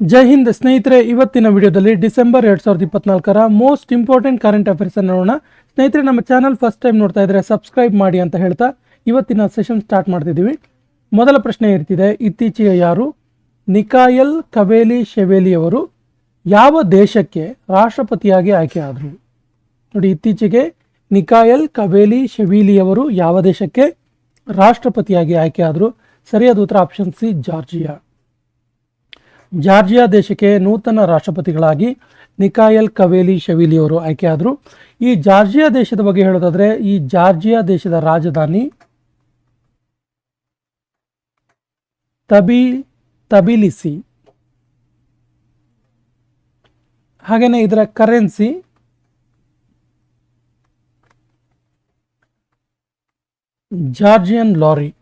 ಜೈ ಹಿಂದ್ ಸ್ನೇಹಿತರೆ, ಇವತ್ತಿನ ವಿಡಿಯೋದಲ್ಲಿ ಡಿಸೆಂಬರ್ ಎರಡು ಸಾವಿರದ ಇಪ್ಪತ್ನಾಲ್ಕರ ಮೋಸ್ಟ್ ಇಂಪಾರ್ಟೆಂಟ್ ಕರೆಂಟ್ ಅಫೇರ್ಸ್ ನೋಡೋಣ. ಸ್ನೇಹಿತರೆ, ನಮ್ಮ ಚಾನಲ್ ಫಸ್ಟ್ ಟೈಮ್ ನೋಡ್ತಾ ಇದ್ರೆ ಸಬ್ಸ್ಕ್ರೈಬ್ ಮಾಡಿ ಅಂತ ಹೇಳ್ತಾ ಇವತ್ತಿನ ಸೆಷನ್ ಸ್ಟಾರ್ಟ್ ಮಾಡ್ತಿದ್ದೀವಿ. ಮೊದಲ ಪ್ರಶ್ನೆ ಇರ್ತಿದೆ, ಇತ್ತೀಚೆಗೆ ಯಾರು? ನಿಕಾಯಲ್ ಕವೇಲಿ ಶೆವೇಲಿ ಅವರು ಯಾವ ದೇಶಕ್ಕೆ ರಾಷ್ಟ್ರಪತಿಯಾಗಿ ಆಯ್ಕೆ ಆದರು? ನೋಡಿ, ಇತ್ತೀಚೆಗೆ ನಿಕಾಯಲ್ ಕವೇಲಿ ಶೆವೀಲಿ ಅವರು ಯಾವ ದೇಶಕ್ಕೆ ರಾಷ್ಟ್ರಪತಿಯಾಗಿ ಆಯ್ಕೆ ಆದರು? ಸರಿಯಾದ ಉತ್ತರ ಆಪ್ಷನ್ ಸಿ, ಜಾರ್ಜಿಯಾ. ಜಾರ್ಜಿಯಾ ದೇಶಕ್ಕೆ ನೂತನ ರಾಷ್ಟ್ರಪತಿಗಳಾಗಿ ನಿಕಾಯಲ್ ಕವೇಲಿ ಶವಿಲಿಯವರು ಆಯ್ಕೆಯಾದರು. ಈ ಜಾರ್ಜಿಯಾ ದೇಶದ ಬಗ್ಗೆ ಹೇಳೋದಾದ್ರೆ, ಈ ಜಾರ್ಜಿಯಾ ದೇಶದ ರಾಜಧಾನಿ ತಬಿ, ತಬಿಲಿಸಿ. ಹಾಗೆಯೇ ಇದರ ಕರೆನ್ಸಿ. Georgian lorry.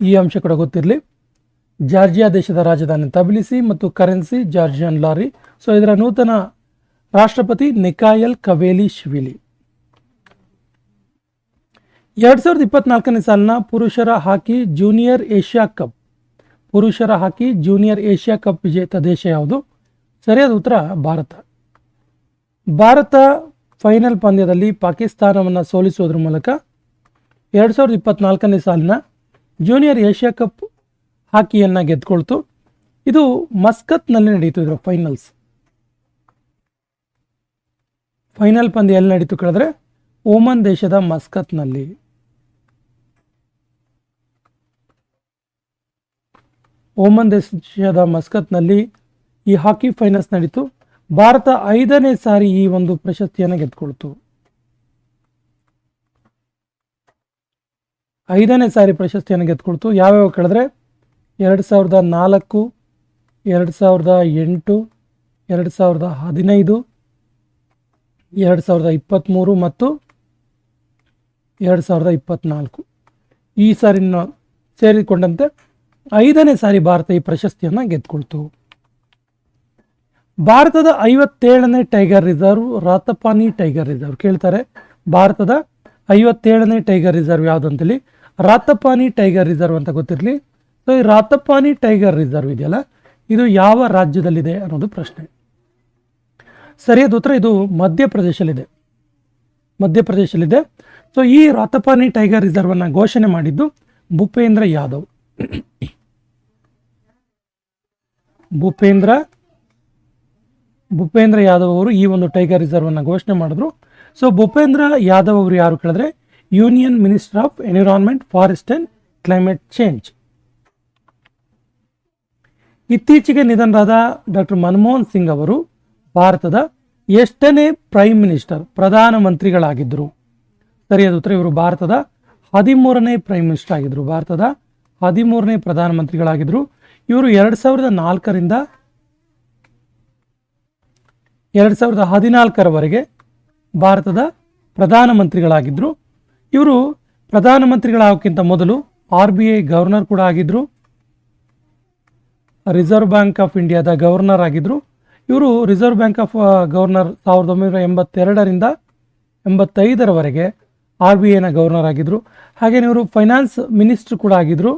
ಈ ಅಂಶ ಕೂಡ ಗೊತ್ತಿರಲಿ. ಜಾರ್ಜಿಯಾ ದೇಶದ ರಾಜಧಾನಿ ತಬಿಲಿಸಿ ಮತ್ತು ಕರೆನ್ಸಿ ಜಾರ್ಜಿಯನ್ ಲಾರಿ. ಸೊ ಇದರ ನೂತನ ರಾಷ್ಟ್ರಪತಿ ನಿಕಾಯಲ್ ಕವೇಲಿ ಶಿವಿಲಿ. ಎರಡ್ ಸಾವಿರದ ಇಪ್ಪತ್ನಾಲ್ಕನೇ ಸಾಲಿನ ಪುರುಷರ ಹಾಕಿ ಜೂನಿಯರ್ ಏಷ್ಯಾ ಕಪ್. ಪುರುಷರ ಹಾಕಿ ಜೂನಿಯರ್ ಏಷ್ಯಾ ಕಪ್ ವಿಜೇತ ದೇಶ ಯಾವುದು? ಸರಿಯಾದ ಉತ್ತರ ಭಾರತ. ಭಾರತ ಫೈನಲ್ ಪಂದ್ಯದಲ್ಲಿ ಪಾಕಿಸ್ತಾನವನ್ನು ಸೋಲಿಸುವುದರ ಮೂಲಕ ಎರಡು ಸಾವಿರದ ಇಪ್ಪತ್ನಾಲ್ಕನೇ ಸಾಲಿನ ಜೂನಿಯರ್ ಏಷ್ಯಾ ಕಪ್ ಹಾಕಿಯನ್ನು ಗೆದ್ಕೊಳ್ತು. ಇದು ಮಸ್ಕತ್ನಲ್ಲಿ ನಡೀತು ಇದರ ಫೈನಲ್ಸ್ ಫೈನಲ್ ಪಂದ್ಯ ಎಲ್ಲಿ ನಡೀತು ಕೇಳಿದ್ರೆ ಓಮನ್ ದೇಶದ ಮಸ್ಕತ್ನಲ್ಲಿ. ಓಮನ್ ದೇಶದ ಮಸ್ಕತ್ನಲ್ಲಿ ಈ ಹಾಕಿ ಫೈನಲ್ಸ್ ನಡೀತು. ಭಾರತ ಐದನೇ ಸಾರಿ ಈ ಒಂದು ಪ್ರಶಸ್ತಿಯನ್ನು ಗೆದ್ಕೊಳ್ತು. ಐದನೇ ಸಾರಿ ಪ್ರಶಸ್ತಿಯನ್ನು ಗೆದ್ದುಕೊಳ್ತು. ಯಾವ್ಯಾವ ಕೇಳಿದ್ರೆ ಎರಡು ಸಾವಿರದ ನಾಲ್ಕು, ಎರಡು ಸಾವಿರದ ಎಂಟು, ಎರಡು ಸಾವಿರದ ಹದಿನೈದು, ಎರಡು ಸಾವಿರದ ಇಪ್ಪತ್ತ್ಮೂರು ಮತ್ತು ಎರಡು ಸಾವಿರದ ಇಪ್ಪತ್ತ್ನಾಲ್ಕು. ಈ ಸಾರಿನ ಸೇರಿಕೊಂಡಂತೆ ಐದನೇ ಸಾರಿ ಭಾರತ ಈ ಪ್ರಶಸ್ತಿಯನ್ನು ಗೆದ್ದುಕೊಳ್ತು. ಭಾರತದ ಐವತ್ತೇಳನೇ tiger reserve, Ratapani tiger reserve. ಕೇಳ್ತಾರೆ, ಭಾರತದ ಐವತ್ತೇಳನೇ ಟೈಗರ್ ರಿಸರ್ವ್ ಯಾವುದಂತೇಳಿ ರಾತಪಾನಿ ಟೈಗರ್ ರಿಸರ್ವ್ ಅಂತ ಗೊತ್ತಿರಲಿ? ಸೊ ಈ ರಾತಪಾನಿ ಟೈಗರ್ ರಿಸರ್ವ್ ಇದೆಯಲ್ಲ? ಇದು ಯಾವ ರಾಜ್ಯದಲ್ಲಿದೆ ಅನ್ನೋದು ಪ್ರಶ್ನೆ. ಸರಿಯಾದ ಉತ್ತರ ಇದು ಮಧ್ಯಪ್ರದೇಶಲ್ಲಿದೆ. ಮಧ್ಯಪ್ರದೇಶಲ್ಲಿದೆ. ಸೊ ಈ ರಾತಪಾನಿ ಟೈಗರ್ ರಿಸರ್ವ್ ಅನ್ನ ಘೋಷಣೆ ಮಾಡಿದ್ದು ಭೂಪೇಂದ್ರ ಯಾದವ್. ಭೂಪೇಂದ್ರ ಭೂಪೇಂದ್ರ ಯಾದವ್ ಅವರು ಈ ಒಂದು ಟೈಗರ್ ರಿಸರ್ವ್ ಅನ್ನ ಘೋಷಣೆ ಮಾಡಿದ್ರು. ಸೊ ಭೂಪೇಂದ್ರ ಯಾದವ್ ಅವರು ಯಾರು ಕೇಳಿದ್ರೆ? Union minister of environment forest and climate change ಇತ್ತೀಚೆಗೆ ನಿಧನರಾದ ಡಾಕ್ಟರ್ ಮನಮೋಹನ್ ಸಿಂಗ್ ಅವರು ಭಾರತದ ಎಷ್ಟನೇ ಪ್ರೈಮ್ ಮಿನಿಸ್ಟರ್ ಪ್ರಧಾನಮಂತ್ರಿಗಳಾಗಿದ್ದರು ಸರಿಯಾದ ಉತ್ತರ, ಇವರು ಭಾರತದ ಹದಿಮೂರನೇ ಪ್ರೈಮ್ ಮಿನಿಸ್ಟರ್ ಆಗಿದ್ದರು. ಭಾರತದ ಹದಿಮೂರನೇ ಪ್ರಧಾನಮಂತ್ರಿಗಳಾಗಿದ್ದರು ಇವರು ಎರಡು ಸಾವಿರದ ನಾಲ್ಕರಿಂದ ಎರಡು ಸಾವಿರದ ಹದಿನಾಲ್ಕರವರೆಗೆ ಭಾರತದ ಪ್ರಧಾನಮಂತ್ರಿಗಳಾಗಿದ್ದರು ಇವರು ಪ್ರಧಾನಮಂತ್ರಿಗಳಾಗೋಕ್ಕಿಂತ ಮೊದಲು ಆರ್ ಬಿ ಐ ಗವರ್ನರ್ ಕೂಡ ಆಗಿದ್ದರು ರಿಸರ್ವ್ ಬ್ಯಾಂಕ್ ಆಫ್ ಇಂಡಿಯಾದ ಗವರ್ನರ್ ಆಗಿದ್ದರು ಇವರು ರಿಸರ್ವ್ ಬ್ಯಾಂಕ್ ಆಫ್ ಗವರ್ನರ್ ಸಾವಿರದ ಒಂಬೈನೂರ ಎಂಬತ್ತೆರಡರಿಂದ ಎಂಬತ್ತೈದರವರೆಗೆ ಆರ್ ಬಿ ಐನ ಗವರ್ನರ್ ಆಗಿದ್ದರು ಹಾಗೆಯೇ ಇವರು ಫೈನಾನ್ಸ್ ಮಿನಿಸ್ಟರ್ ಕೂಡ ಆಗಿದ್ದರು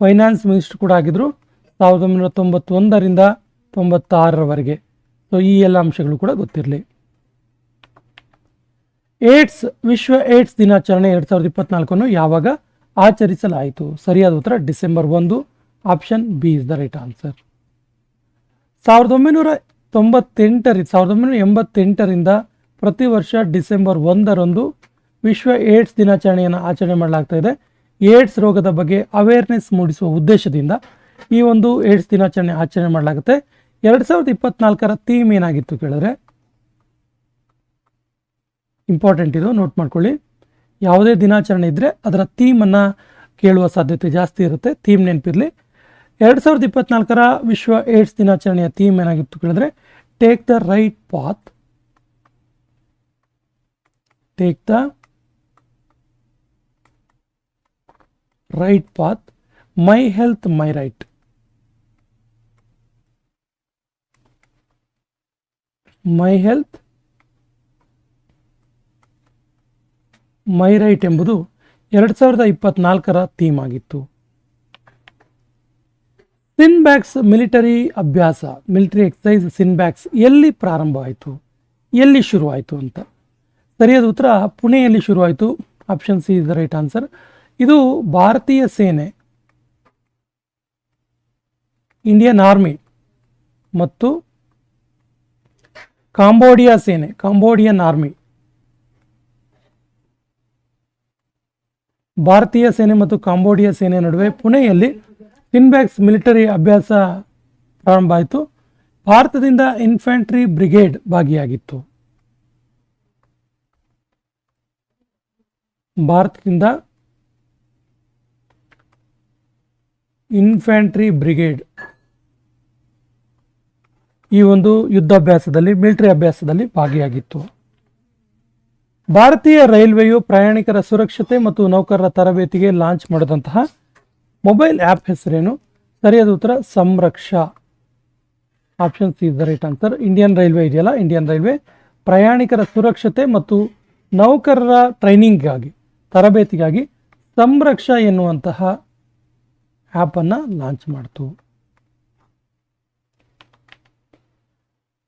ಫೈನಾನ್ಸ್ ಮಿನಿಸ್ಟರ್ ಕೂಡ ಆಗಿದ್ದರು ಸಾವಿರದ ಒಂಬೈನೂರ ತೊಂಬತ್ತೊಂದರಿಂದ ತೊಂಬತ್ತಾರರವರೆಗೆ. ಸೊ ಈ ಎಲ್ಲ ಅಂಶಗಳು ಕೂಡ ಗೊತ್ತಿರಲಿ. ಏಡ್ಸ್, ವಿಶ್ವ ಏಡ್ಸ್ ದಿನಾಚರಣೆ ಎರಡು ಸಾವಿರದ ಇಪ್ಪತ್ನಾಲ್ಕನ್ನು ಯಾವಾಗ ಆಚರಿಸಲಾಯಿತು? ಸರಿಯಾದ ಉತ್ತರ ಡಿಸೆಂಬರ್ ಒಂದು. Option B is the right answer. ಸಾವಿರದ ಒಂಬೈನೂರ ತೊಂಬತ್ತೆಂಟರಿ, ಸಾವಿರದ ಒಂಬೈನೂರ ಎಂಬತ್ತೆಂಟರಿಂದ ಪ್ರತಿ ವರ್ಷ ಡಿಸೆಂಬರ್ ಒಂದರಂದು ವಿಶ್ವ ಏಡ್ಸ್ ದಿನಾಚರಣೆಯನ್ನು ಆಚರಣೆ ಮಾಡಲಾಗ್ತಾ ಇದೆ. ಏಡ್ಸ್ ರೋಗದ ಬಗ್ಗೆ ಅವೇರ್ನೆಸ್ ಮೂಡಿಸುವ ಉದ್ದೇಶದಿಂದ ಈ ಒಂದು ಏಡ್ಸ್ ದಿನಾಚರಣೆ ಆಚರಣೆ ಮಾಡಲಾಗುತ್ತೆ. ಎರಡು ಸಾವಿರದ ಇಪ್ಪತ್ನಾಲ್ಕರ ಥೀಮ್ ಏನಾಗಿತ್ತು ಕೇಳಿದ್ರೆ? ಇಂಪಾರ್ಟೆಂಟ್ ಇದು ನೋಟ್ ಮಾಡ್ಕೊಳ್ಳಿ. ಯಾವುದೇ ದಿನಾಚರಣೆ ಇದ್ದರೆ ಅದರ ಥೀಮನ್ನು ಕೇಳುವ ಸಾಧ್ಯತೆ ಜಾಸ್ತಿ ಇರುತ್ತೆ. ಥೀಮ್ ನೆನಪಿರಲಿ. ಎರಡು ಸಾವಿರದ ಇಪ್ಪತ್ನಾಲ್ಕರ ವಿಶ್ವ ಏಡ್ಸ್ ದಿನಾಚರಣೆಯ ಥೀಮ್ ಏನಾಗಿತ್ತು ಕೇಳಿದ್ರೆ take the right path take the right path my health my right my health my right ಎಂಬುದು ಎರಡು ಸಾವಿರದ ಇಪ್ಪತ್ನಾಲ್ಕರ ಥೀಮ್ ಆಗಿತ್ತು. ಸಿನ್ಬ್ಯಾಕ್ಸ್ ಮಿಲಿಟರಿ ಅಭ್ಯಾಸ ಮಿಲಿಟರಿ ಎಕ್ಸಸೈಸ್ ಸಿನ್ಬ್ಯಾಕ್ಸ್ ಎಲ್ಲಿ ಪ್ರಾರಂಭವಾಯಿತು ಎಲ್ಲಿ ಶುರುವಾಯಿತು ಅಂತ? ಸರಿಯಾದ ಉತ್ತರ ಪುಣೆಯಲ್ಲಿ ಶುರುವಾಯಿತು option C is the right answer ಇದು ಭಾರತೀಯ ಸೇನೆ ಇಂಡಿಯನ್ ಆರ್ಮಿ ಮತ್ತು ಕಾಂಬೋಡಿಯಾ ಸೇನೆ, ಕಾಂಬೋಡಿಯನ್ ಆರ್ಮಿ. ಭಾರತೀಯ ಸೇನೆ ಮತ್ತು ಕಾಂಬೋಡಿಯಾ ಸೇನೆ ನಡುವೆ ಪುಣೆಯಲ್ಲಿ ಫಿನ್ಬ್ಯಾಕ್ಸ್ ಮಿಲಿಟರಿ ಅಭ್ಯಾಸ ಪ್ರಾರಂಭ ಆಯಿತು. ಭಾರತದಿಂದ ಇನ್ಫ್ಯಾಂಟ್ರಿ ಬ್ರಿಗೇಡ್ ಭಾಗಿಯಾಗಿತ್ತು. ಭಾರತದಿಂದ ಇನ್ಫ್ಯಾಂಟ್ರಿ ಬ್ರಿಗೇಡ್ ಈ ಒಂದು ಯುದ್ಧಾಭ್ಯಾಸದಲ್ಲಿ, ಮಿಲಿಟರಿ ಅಭ್ಯಾಸದಲ್ಲಿ ಭಾಗಿಯಾಗಿತ್ತು. ಭಾರತೀಯ ರೈಲ್ವೆಯು ಪ್ರಯಾಣಿಕರ ಸುರಕ್ಷತೆ ಮತ್ತು ನೌಕರರ ತರಬೇತಿಗೆ ಲಾಂಚ್ ಮಾಡಿದಂತಹ ಮೊಬೈಲ್ ಆ್ಯಪ್ ಹೆಸರೇನು? ಸರಿಯಾದ ಉತ್ತರ, Samraksha. Option C, the right answer. Indian railway ಇದೆಯಲ್ಲ? Indian railway. ಪ್ರಯಾಣಿಕರ ಸುರಕ್ಷತೆ ಮತ್ತು ನೌಕರರ ಟ್ರೈನಿಂಗ್ಗಾಗಿ, ತರಬೇತಿಗಾಗಿ ಸಂರಕ್ಷ ಎನ್ನುವಂತಹ ಆ್ಯಪನ್ನು ಲಾಂಚ್ ಮಾಡಿತು.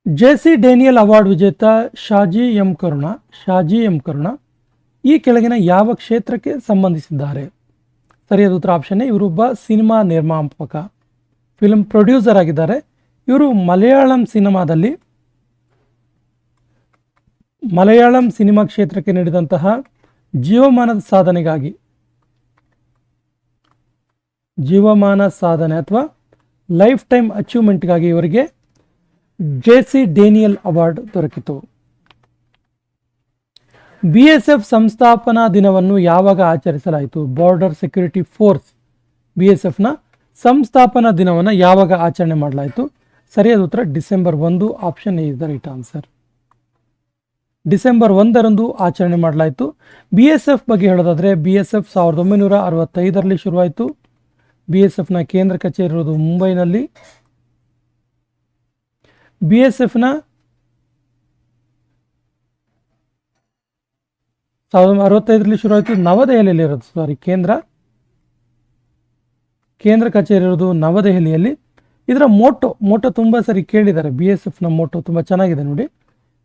ಜೆ ಸಿ ಡೇನಿಯಲ್ ಅವಾರ್ಡ್ ವಿಜೇತ ಶಾಜಿ ಎಂ ಕರುಣ, ಶಾಜಿ ಎಂ ಕರುಣ ಈ ಕೆಳಗಿನ ಯಾವ ಕ್ಷೇತ್ರಕ್ಕೆ ಸಂಬಂಧಿಸಿದ್ದಾರೆ? ಸರಿಯಾದ ಉತ್ತರ ಆಪ್ಷನ್ ಇವರೊಬ್ಬ ಸಿನಿಮಾ ನಿರ್ಮಾಪಕ ಫಿಲ್ಮ್ ಪ್ರೊಡ್ಯೂಸರ್ ಆಗಿದ್ದಾರೆ. ಇವರು ಮಲಯಾಳಂ ಸಿನಿಮಾದಲ್ಲಿ ಮಲಯಾಳಂ ಸಿನಿಮಾ ಕ್ಷೇತ್ರಕ್ಕೆ ನೀಡಿದಂತಹ ಜೀವಮಾನದ ಸಾಧನೆಗಾಗಿ, ಜೀವಮಾನ ಸಾಧನೆ ಅಥವಾ ಲೈಫ್ ಟೈಮ್ ಅಚೀವ್ಮೆಂಟ್ಗಾಗಿ ಇವರಿಗೆ ಜೆ ಸಿ ಡೇನಿಯಲ್ ಅವಾರ್ಡ್ ದೊರಕಿತು. ಬಿ ಎಸ್ ಎಫ್ ಸಂಸ್ಥಾಪನಾ ದಿನವನ್ನು ಯಾವಾಗ ಆಚರಿಸಲಾಯಿತು? Border security force B S ಎಫ್ನ ಸಂಸ್ಥಾಪನಾ ದಿನವನ್ನು ಯಾವಾಗ ಆಚರಣೆ ಮಾಡಲಾಯಿತು? ಸರಿಯಾದ ಉತ್ತರ ಡಿಸೆಂಬರ್ ಒಂದು option A is the right answer December ಒಂದರಂದು ಆಚರಣೆ ಮಾಡಲಾಯಿತು. ಬಿ ಎಸ್ ಎಫ್ ಬಗ್ಗೆ ಹೇಳೋದಾದರೆ, ಬಿ ಎಸ್ ಎಫ್ ಸಾವಿರದ ಒಂಬೈನೂರ ಅರವತ್ತೈದರಲ್ಲಿ ಶುರುವಾಯಿತು. ಬಿ ಎಸ್ ಎಫ್ನ ಕೇಂದ್ರ ಕಚೇರಿ ಇರೋದು ಮುಂಬೈನಲ್ಲಿ. ಬಿ ಎಸ್ ಎಫ್ನ ಸಾವಿರದ ಅರವತ್ತೈದರಲ್ಲಿ ಶುರುವಾಯಿತು. ನವದೆಹಲಿಯಲ್ಲಿ ಇರೋದು ಸಾರಿ ಕೇಂದ್ರ. ಕೇಂದ್ರ ಕಚೇರಿ ಇರೋದು ನವದೆಹಲಿಯಲ್ಲಿ. ಇದರ ಮೋಟೋ ಮೋಟೋ ತುಂಬ ಸರಿ ಕೇಳಿದ್ದಾರೆ. ಬಿ ಎಸ್ ಎಫ್ನ ಮೋಟೋ ತುಂಬ ಚೆನ್ನಾಗಿದೆ ನೋಡಿ.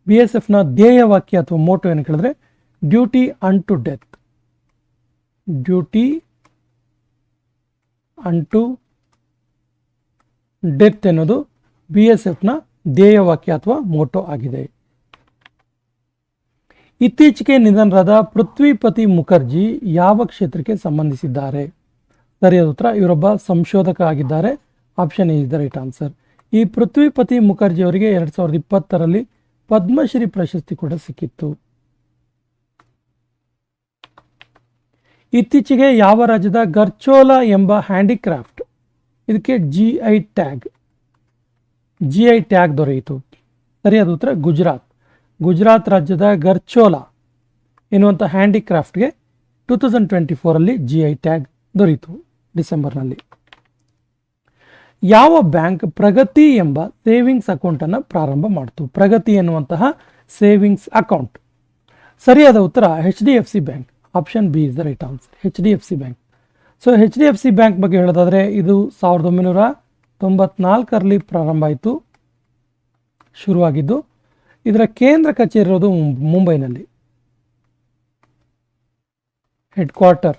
ಬಿ ಎಸ್ ಎಫ್ನ ಧ್ಯೇಯ ವಾಕ್ಯ ಅಥವಾ ಮೋಟೋ ಏನು ಕೇಳಿದ್ರೆ duty unto death duty unto death ಅನ್ನೋದು ಬಿ ಎಸ್ ಎಫ್ನ ಧ್ಯೇಯ ವಾಕ್ಯ ಅಥವಾ ಮೋಟೋ ಆಗಿದೆ. ಇತ್ತೀಚೆಗೆ ನಿಧನರಾದ ಪೃಥ್ವಿಪತಿ ಮುಖರ್ಜಿ ಯಾವ ಕ್ಷೇತ್ರಕ್ಕೆ ಸಂಬಂಧಿಸಿದ್ದಾರೆ? ಸರಿಯಾದ ಉತ್ತರ, ಇವರೊಬ್ಬ ಸಂಶೋಧಕ ಆಗಿದ್ದಾರೆ. Option is the right answer ಈ ಪೃಥ್ವಿಪತಿ ಮುಖರ್ಜಿ ಅವರಿಗೆ ಎರಡ್ ಸಾವಿರದ ಇಪ್ಪತ್ತರಲ್ಲಿ ಪದ್ಮಶ್ರೀ ಪ್ರಶಸ್ತಿ ಕೂಡ ಸಿಕ್ಕಿತ್ತು. ಇತ್ತೀಚೆಗೆ ಯಾವ ರಾಜ್ಯದ ಗರ್ಚೋಲಾ ಎಂಬ ಹ್ಯಾಂಡಿಕ್ರಾಫ್ಟ್, ಇದಕ್ಕೆ G I tag G I tag ದೊರೆಯಿತು. ಸರಿಯಾದ ಉತ್ತರ ಗುಜರಾತ್. ಗುಜರಾತ್ ರಾಜ್ಯದ ಗರ್ಚೋಲಾ ಎನ್ನುವಂಥ ಹ್ಯಾಂಡಿಕ್ರಾಫ್ಟ್ಗೆ ಟೂ ತೌಸಂಡ್ ಟ್ವೆಂಟಿ ಫೋರಲ್ಲಿ ಜಿ ಐ ಟ್ಯಾಗ್ ದೊರೆಯಿತು ಡಿಸೆಂಬರ್ನಲ್ಲಿ. ಯಾವ ಬ್ಯಾಂಕ್ ಪ್ರಗತಿ ಎಂಬ ಸೇವಿಂಗ್ಸ್ ಅಕೌಂಟನ್ನು ಪ್ರಾರಂಭ ಮಾಡಿತು? ಪ್ರಗತಿ ಎನ್ನುವಂತಹ ಸೇವಿಂಗ್ಸ್ ಅಕೌಂಟ್ ಸರಿಯಾದ ಉತ್ತರ H D F C bank option B is the right answer H D F C bank so H D F C bank ಬಗ್ಗೆ ಹೇಳೋದಾದರೆ ಇದು ಸಾವಿರದ ಒಂಬೈನೂರ ತೊಂಬತ್ನಾಲ್ಕರಲ್ಲಿ ಪ್ರಾರಂಭ ಆಯಿತು, ಶುರುವಾಗಿದ್ದು, ಇದರ ಕೇಂದ್ರ ಕಚೇರಿ ಇರೋದು ಮುಂಬೈನಲ್ಲಿ. ಹೆಡ್ ಕ್ವಾರ್ಟರ್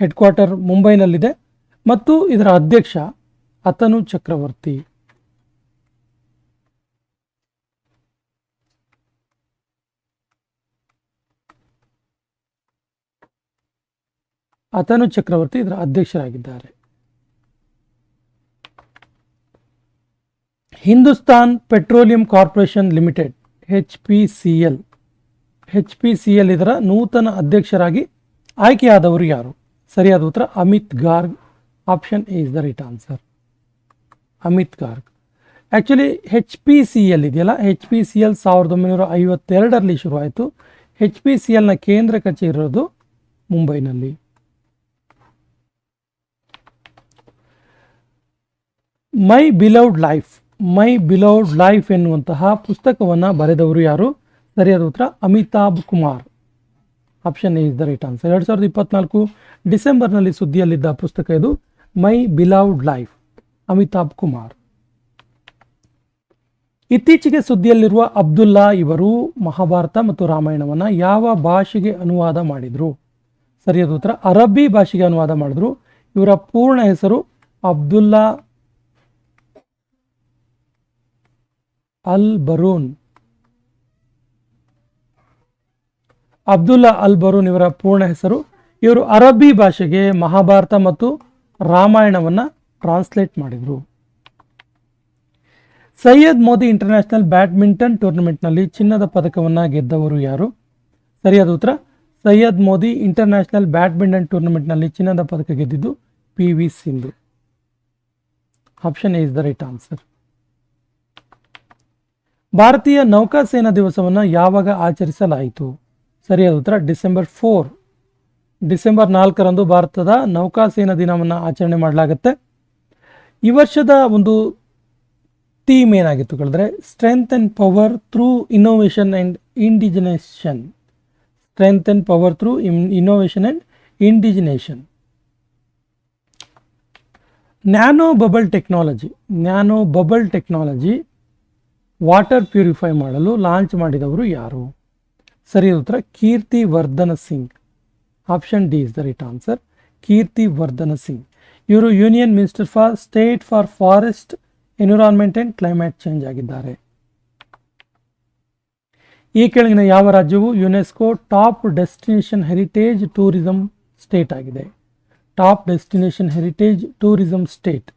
ಹೆಡ್ ಕ್ವಾರ್ಟರ್ ಮುಂಬೈನಲ್ಲಿದೆ ಮತ್ತು ಇದರ ಅಧ್ಯಕ್ಷ ಅತನು ಚಕ್ರವರ್ತಿ. ಅತನು ಚಕ್ರವರ್ತಿ, ಇದರ ಅಧ್ಯಕ್ಷರಾಗಿದ್ದಾರೆ. Hindustan petroleum corporation limited, H P C L. H P C L ಇದರ ನೂತನ ಅಧ್ಯಕ್ಷರಾಗಿ ಆಯ್ಕೆಯಾದವರು ಯಾರು? ಸರಿಯಾದ ಉತ್ತರ, Amit Garg. Option A is the right answer Amit Garg. Actually H P C L ಇದೆಯಲ್ಲ? ಹೆಚ್ ಪಿ ಸಿ ಎಲ್ ಸಾವಿರದ ಒಂಬೈನೂರ ಐವತ್ತೆರಡರಲ್ಲಿ ಶುರುವಾಯಿತು. ಹೆಚ್ ಪಿ ಸಿ ಎಲ್ನ ಕೇಂದ್ರ ಕಚೇರಿ ಇರೋದು ಮುಂಬೈನಲ್ಲಿ. My beloved life my beloved life ಎನ್ನುವಂತಹ ಪುಸ್ತಕವನ್ನು ಬರೆದವರು ಯಾರು? ಸರಿಯಾದ ಉತ್ತರ, Amitabh Kumar. Option is the right answer ಎರಡು ಸಾವಿರದ ಇಪ್ಪತ್ನಾಲ್ಕು ಡಿಸೆಂಬರ್ನಲ್ಲಿ ಸುದ್ದಿಯಲ್ಲಿದ್ದ ಪುಸ್ತಕ ಇದು, my beloved life, Amitabh Kumar. ಇತ್ತೀಚೆಗೆ ಸುದ್ದಿಯಲ್ಲಿರುವ ಅಬ್ದುಲ್ಲಾ ಇವರು ಮಹಾಭಾರತ ಮತ್ತು ರಾಮಾಯಣವನ್ನು ಯಾವ ಭಾಷೆಗೆ ಅನುವಾದ ಮಾಡಿದರು? ಸರಿಯಾದ ಉತ್ತರ, ಅರಬ್ಬಿ ಭಾಷೆಗೆ ಅನುವಾದ ಮಾಡಿದ್ರು. ಇವರ ಪೂರ್ಣ ಹೆಸರು ಅಬ್ದುಲ್ಲಾ ಅಲ್ ಬರೂನ್ ಅಬ್ದುಲ್ಲಾ ಅಲ್ ಬರೂನ್ ಇವರ ಪೂರ್ಣ ಹೆಸರು. ಇವರು ಅರಬ್ಬಿ ಭಾಷೆಗೆ ಮಹಾಭಾರತ ಮತ್ತು ರಾಮಾಯಣವನ್ನು ಟ್ರಾನ್ಸ್ಲೇಟ್ ಮಾಡಿದರು. ಸೈಯದ್ ಮೋದಿ ಇಂಟರ್ನ್ಯಾಷನಲ್ ಬ್ಯಾಡ್ಮಿಂಟನ್ ಟೂರ್ನಮೆಂಟ್ನಲ್ಲಿ ಚಿನ್ನದ ಪದಕವನ್ನು ಗೆದ್ದವರು ಯಾರು? ಸರಿಯಾದ ಉತ್ತರ, ಸೈಯದ್ ಮೋದಿ ಇಂಟರ್ನ್ಯಾಷನಲ್ ಬ್ಯಾಡ್ಮಿಂಟನ್ ಟೂರ್ನಮೆಂಟ್ನಲ್ಲಿ ಚಿನ್ನದ ಪದಕ ಗೆದ್ದಿದ್ದು P V Sindhu. Option A is the right answer ಭಾರತೀಯ ನೌಕಾಸೇನಾ ದಿವಸವನ್ನು ಯಾವಾಗ ಆಚರಿಸಲಾಯಿತು? ಸರಿಯಾದ ಉತ್ತರ, ಡಿಸೆಂಬರ್ ಫೋರ್. ಡಿಸೆಂಬರ್ ನಾಲ್ಕರಂದು ಭಾರತದ ನೌಕಾಸೇನಾ ದಿನವನ್ನು ಆಚರಣೆ ಮಾಡಲಾಗುತ್ತೆ. ಈ ವರ್ಷದ ಒಂದು ಥೀಮ್ ಏನಾಗಿತ್ತು ಕೇಳಿದ್ರೆ strength and power through innovation and indigenisation strength and power through innovation and indigenisation nano bubble technology nano bubble technology water purify ಮಾಡಲು ಲಾಂಚ್ ಮಾಡಿದವರು ಯಾರು? ಸರಿ ಉತ್ತರ Kirti Vardhan Singh. Option D is the right answer. Kirti Vardhan Singh. ಇವರು union minister for state for forest, environment and climate change ಆಗಿದ್ದಾರೆ. ಈ ಕೆಳಗಿನ ಯಾವ ರಾಜ್ಯವು UNESCO top destination heritage tourism state ಆಗಿದೆ? Top destination heritage tourism state.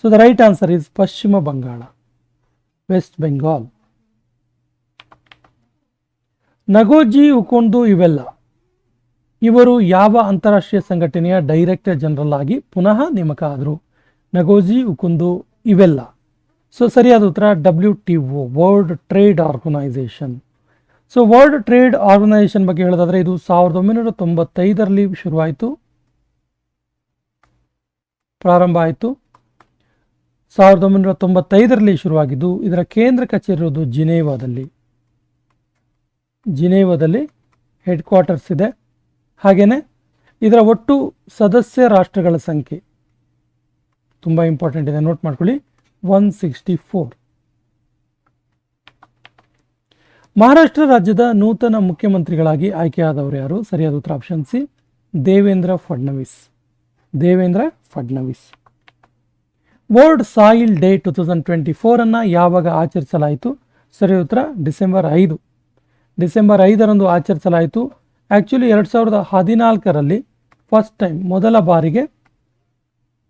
So the right answer is Paschima Bangala. West Bengal Ngozi Okonjo Iweala. ಇವರು ಯಾವ ಅಂತಾರಾಷ್ಟ್ರೀಯ ಸಂಘಟನೆಯ ಡೈರೆಕ್ಟರ್ ಜನರಲ್ ಆಗಿ ಪುನಃ ನೇಮಕ ಆದರು ನಗೋಜಿ ಉಕುಂದು ಇವೆಲ್ಲ. ಸೊ ಸರಿಯಾದ ಉತ್ತರ W T O world trade organisation so world trade organisation ಬಗ್ಗೆ ಹೇಳೋದಾದರೆ ಇದು ಸಾವಿರದ ಒಂಬೈನೂರ ತೊಂಬತ್ತೈದರಲ್ಲಿ ಶುರುವಾಯಿತು. ಪ್ರಾರಂಭ ಆಯಿತು. ಸಾವಿರದ ಒಂಬೈನೂರ ತೊಂಬತ್ತೈದರಲ್ಲಿ ಶುರುವಾಗಿದ್ದು, ಇದರ ಕೇಂದ್ರ ಕಚೇರಿ ಇರೋದು ಜಿನೇವಾದಲ್ಲಿ. ಜಿನೇವಾದಲ್ಲಿ ಹೆಡ್ ಕ್ವಾರ್ಟರ್ಸ್ ಇದೆ. ಹಾಗೆಯೇ ಇದರ ಒಟ್ಟು ಸದಸ್ಯ ರಾಷ್ಟ್ರಗಳ ಸಂಖ್ಯೆ ತುಂಬ ಇಂಪಾರ್ಟೆಂಟ್ ಇದೆ. ನೋಟ್ ಮಾಡ್ಕೊಳ್ಳಿ. ಒನ್ ಸಿಕ್ಸ್ಟಿ ಫೋರ್ ಮಹಾರಾಷ್ಟ್ರ ರಾಜ್ಯದ ನೂತನ ಮುಖ್ಯಮಂತ್ರಿಗಳಾಗಿ ಆಯ್ಕೆಯಾದವರು ಯಾರು? ಸರಿಯಾದ ಉತ್ತರ option C, Devendra Fadnavis. Devendra Fadnavis. World soil day two thousand twenty ಫೋರನ್ನು ಯಾವಾಗ ಆಚರಿಸಲಾಯಿತು? ಸರಿ, ಉತ್ತರ, ಡಿಸೆಂಬರ್ ಐದು. ಡಿಸೆಂಬರ್ ಐದರಂದು ಆಚರಿಸಲಾಯಿತು. ಆ್ಯಕ್ಚುಲಿ ಎರಡು ಸಾವಿರದ ಹದಿನಾಲ್ಕರಲ್ಲಿ ಫಸ್ಟ್ ಟೈಮ್ ಮೊದಲ ಬಾರಿಗೆ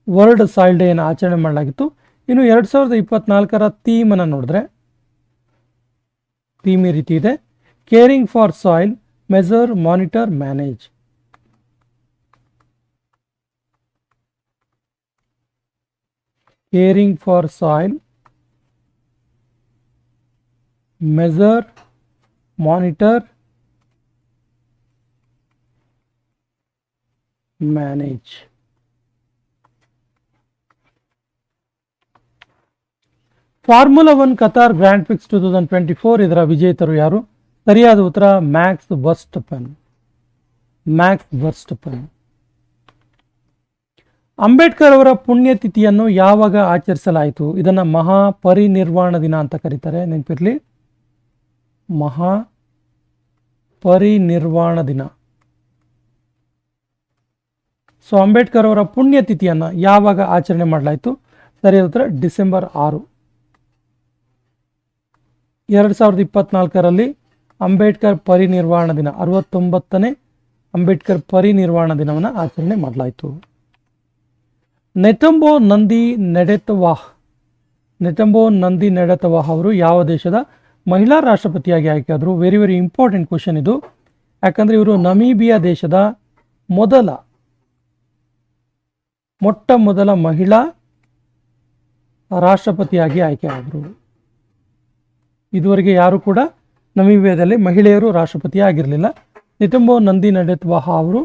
ವರ್ಲ್ಡ್ ಸಾಯಿಲ್ ಡೇಯನ್ನು ಆಚರಣೆ ಮಾಡಲಾಗಿತ್ತು. ಇನ್ನು ಎರಡು ಸಾವಿರದ ಇಪ್ಪತ್ನಾಲ್ಕರ ಥೀಮನ್ನು ನೋಡಿದ್ರೆ ಥೀಮ್ ಈ ರೀತಿ ಇದೆ. Caring for soil measure monitor manage caring for soil, measure, monitor, manage. Formula one Qatar grand prix two thousand twenty four ಇದರ ವಿಜೇತರು ಯಾರು ಸರಿಯಾದ ಉತ್ತರ ಮ್ಯಾಕ್ಸ್ ವರ್ಸ್ಟಪನ್ ಮ್ಯಾಕ್ಸ್ ವರ್ಸ್ಟಪನ್ Ambedkar ಅವರ ಪುಣ್ಯತಿಥಿಯನ್ನು ಯಾವಾಗ ಆಚರಿಸಲಾಯಿತು? ಇದನ್ನು ಮಹಾ ಪರಿನಿರ್ವಾಣ ದಿನ ಅಂತ ಕರೀತಾರೆ. ನೆನಪಿರಲಿ? ಮಹಾ ಪರಿನಿರ್ವಾಣ ದಿನ. ಸೊ ಅಂಬೇಡ್ಕರ್ ಅವರ ಪುಣ್ಯತಿಥಿಯನ್ನು ಯಾವಾಗ ಆಚರಣೆ ಮಾಡಲಾಯಿತು? ಸರಿಯಾದ ಉತ್ತರ ಡಿಸೆಂಬರ್ ಆರು. ಎರಡು ಸಾವಿರದ ಇಪ್ಪತ್ನಾಲ್ಕರಲ್ಲಿ ಅಂಬೇಡ್ಕರ್ ಪರಿನಿರ್ವಾಣ ದಿನ, ಅರವತ್ತೊಂಬತ್ತನೇ ಅಂಬೇಡ್ಕರ್ ಪರಿನಿರ್ವಾಣ ದಿನವನ್ನು ಆಚರಣೆ ಮಾಡಲಾಯಿತು. ನೆಟಂಬೋ ನಂದಿ ನೆಡೆತವಾಹ್ ನೆಟಂಬೋ ನಂದಿ ನೆಡೆತವಾಹ್ ಅವರು ಯಾವ ದೇಶದ ಮಹಿಳಾ ರಾಷ್ಟ್ರಪತಿಯಾಗಿ ಆಯ್ಕೆಯಾದರು ವೆರಿ ವೆರಿ ಇಂಪಾರ್ಟೆಂಟ್ ಕ್ವಶನ್ ಇದು. ಯಾಕಂದರೆ ಇವರು ನಮೀಬಿಯಾ ದೇಶದ ಮೊದಲ, ಮೊಟ್ಟ ಮೊದಲ ಮಹಿಳಾ ರಾಷ್ಟ್ರಪತಿಯಾಗಿ ಆಯ್ಕೆಯಾದರು ಇದುವರೆಗೆ ಯಾರು ಕೂಡ ನಮೀಬಿಯಾದಲ್ಲಿ ಮಹಿಳೆಯರು ರಾಷ್ಟ್ರಪತಿ ಆಗಿರಲಿಲ್ಲ ನಿತಂಬೋ ನಂದಿ ನಡೆತ್ವಾಹ ಅವರು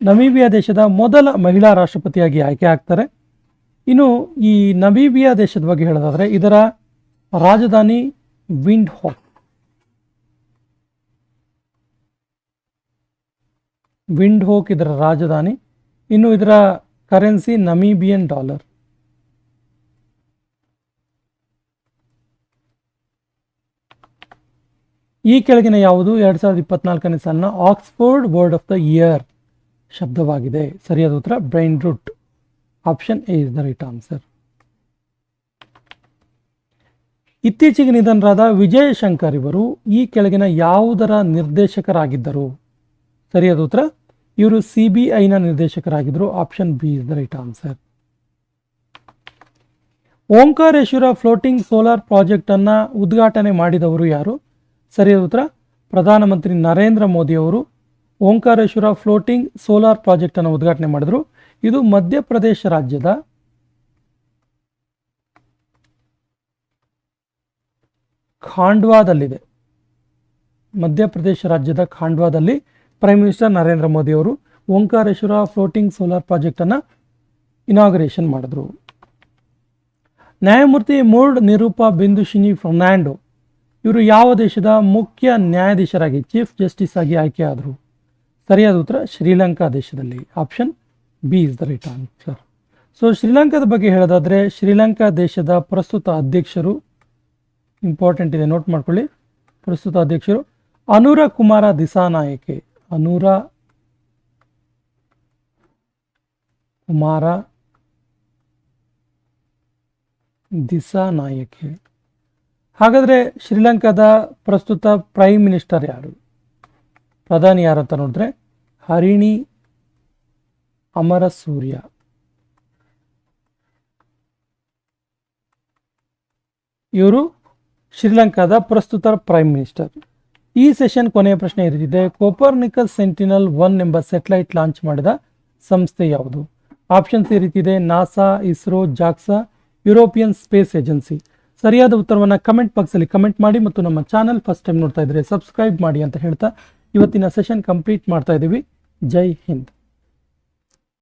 ನಮೀಬಿಯಾ ದೇಶದ ಮೊದಲ ಮಹಿಳಾ ರಾಷ್ಟ್ರಪತಿಯಾಗಿ ಆಯ್ಕೆ ಆಗ್ತಾರೆ. ಇನ್ನು ಈ ನಮೀಬಿಯಾ ದೇಶದ ಬಗ್ಗೆ ಹೇಳೋದಾದರೆ ಇದರ ರಾಜಧಾನಿ ವಿಂಡ್ ಹಾಕ್ ವಿಂಡ್ ಹೋಕ್ ಇದರ ರಾಜಧಾನಿ, ಇನ್ನು ಇದರ ಕರೆನ್ಸಿ ನಮೀಬಿಯನ್ ಡಾಲರ್. ಈ ಕೆಳಗಿನ ಯಾವುದು? ಎರಡು ಸಾವಿರದ ಇಪ್ಪತ್ನಾಲ್ಕನೇ ಸಾಲಿನ Oxford word of the year. ಶಬ್ದವಾಗಿದೆ. ಸರಿಯಾದ ಉತ್ತರ brain rot option A is the right answer ಇತ್ತೀಚೆಗೆ ನಿಧನರಾದ ವಿಜಯ್ ಶಂಕರ್ ಇವರು ಈ ಕೆಳಗಿನ ಯಾವುದರ ನಿರ್ದೇಶಕರಾಗಿದ್ದರು? ಸರಿಯಾದ ಉತ್ತರ, ಇವರು C B ನಿರ್ದೇಶಕರಾಗಿದ್ದರು. Option B is the right answer Omkareshwar floating solar project ಅನ್ನ ಉದ್ಘಾಟನೆ ಮಾಡಿದವರು ಯಾರು? ಸರಿಯಾದ ಉತ್ತರ, ಪ್ರಧಾನಮಂತ್ರಿ ನರೇಂದ್ರ ಮೋದಿ ಅವರು. ಓಂಕಾರೇಶ್ವರ ಫ್ಲೋಟಿಂಗ್ ಸೋಲಾರ್ ಪ್ರಾಜೆಕ್ಟ್ ಅನ್ನು ಉದ್ಘಾಟನೆ ಮಾಡಿದರು. ಇದು ಮಧ್ಯಪ್ರದೇಶ ರಾಜ್ಯದ ಖಾಂಡ್ವಾದಲ್ಲಿದೆ. ಮಧ್ಯಪ್ರದೇಶ ರಾಜ್ಯದ ಖಾಂಡ್ವಾದಲ್ಲಿ ಪ್ರೈಮ್ ಮಿನಿಸ್ಟರ್ ನರೇಂದ್ರ ಮೋದಿ ಅವರು ಓಂಕಾರೇಶ್ವರ ಫ್ಲೋಟಿಂಗ್ ಸೋಲಾರ್ ಪ್ರಾಜೆಕ್ಟ್ ಅನ್ನ ಇನಾಗ್ರೇಷನ್ ಮಾಡಿದ್ರು. ನ್ಯಾಯಮೂರ್ತಿ ಮೋರ್ಡ್ ನಿರೂಪ ಬಿಂದುಶಿನಿ ಫರ್ನಾಂಡೋ ಇವರು ಯಾವ ದೇಶದ ಮುಖ್ಯ ನ್ಯಾಯಾಧೀಶರಾಗಿ ಚೀಫ್ ಜಸ್ಟಿಸ್ ಆಗಿ ಆಯ್ಕೆಯಾದರು? ಸರಿಯಾದ ಉತ್ತರ ಶ್ರೀಲಂಕಾ ದೇಶದಲ್ಲಿ. Option B is the right answer. So ಶ್ರೀಲಂಕಾದ ಬಗ್ಗೆ ಹೇಳೋದಾದರೆ ಶ್ರೀಲಂಕಾ ದೇಶದ ಪ್ರಸ್ತುತ ಅಧ್ಯಕ್ಷರು ಇಂಪಾರ್ಟೆಂಟ್ ಇದೆ. ನೋಟ್ ಮಾಡ್ಕೊಳ್ಳಿ. ಪ್ರಸ್ತುತ ಅಧ್ಯಕ್ಷರು ಅನೂರ ಕುಮಾರ ದಿಸಾನಾಯಕೆ. ಅನೂರ ಕುಮಾರ ದಿಸಾನಾಯಕೆ. ಹಾಗಾದರೆ ಶ್ರೀಲಂಕಾದ ಪ್ರಸ್ತುತ ಪ್ರೈಮ್ ಮಿನಿಸ್ಟರ್ ಯಾರು? ಪ್ರಧಾನಿ ಯಾರು ಅಂತ ನೋಡಿದ್ರೆ ಹರಿಣಿ ಅಮರ ಸೂರ್ಯ ಇವರು ಶ್ರೀಲಂಕಾದ ಪ್ರಸ್ತುತ ಪ್ರೈಮ್ ಮಿನಿಸ್ಟರ್ ಈ ಸೆಷನ್ ಕೊನೆಯ ಪ್ರಶ್ನೆ ಇರಿದಿದೆ. ಕೋಪರ್ನಿಕಲ್ ಸೆಂಟಿನಲ್ ಒನ್ ಎಂಬ ಸೆಟಲೈಟ್ ಲಾಂಚ್ ಮಾಡಿದ ಸಂಸ್ಥೆ ಯಾವುದು? ಆಪ್ಷನ್ಸ್ ಈ ರೀತಿ ಇದೆ NASA ISRO JAXA European space agency ಸರಿಯಾದ ಉತ್ತರವನ್ನು ಕಮೆಂಟ್ ಬಾಕ್ಸಲ್ಲಿ ಕಮೆಂಟ್ ಮಾಡಿ ಮತ್ತು ನಮ್ಮ ಚಾನಲ್ ಫಸ್ಟ್ ಟೈಮ್ ನೋಡ್ತಾ ಇದ್ರೆ ಸಬ್ಸ್ಕ್ರೈಬ್ ಮಾಡಿ ಅಂತ ಹೇಳ್ತಾ ಇವತ್ತಿನ ಸೆಷನ್ ಕಂಪ್ಲೀಟ್ ಮಾಡ್ತಾ ಇದ್ದೀವಿ. ಜೈ ಹಿಂದ್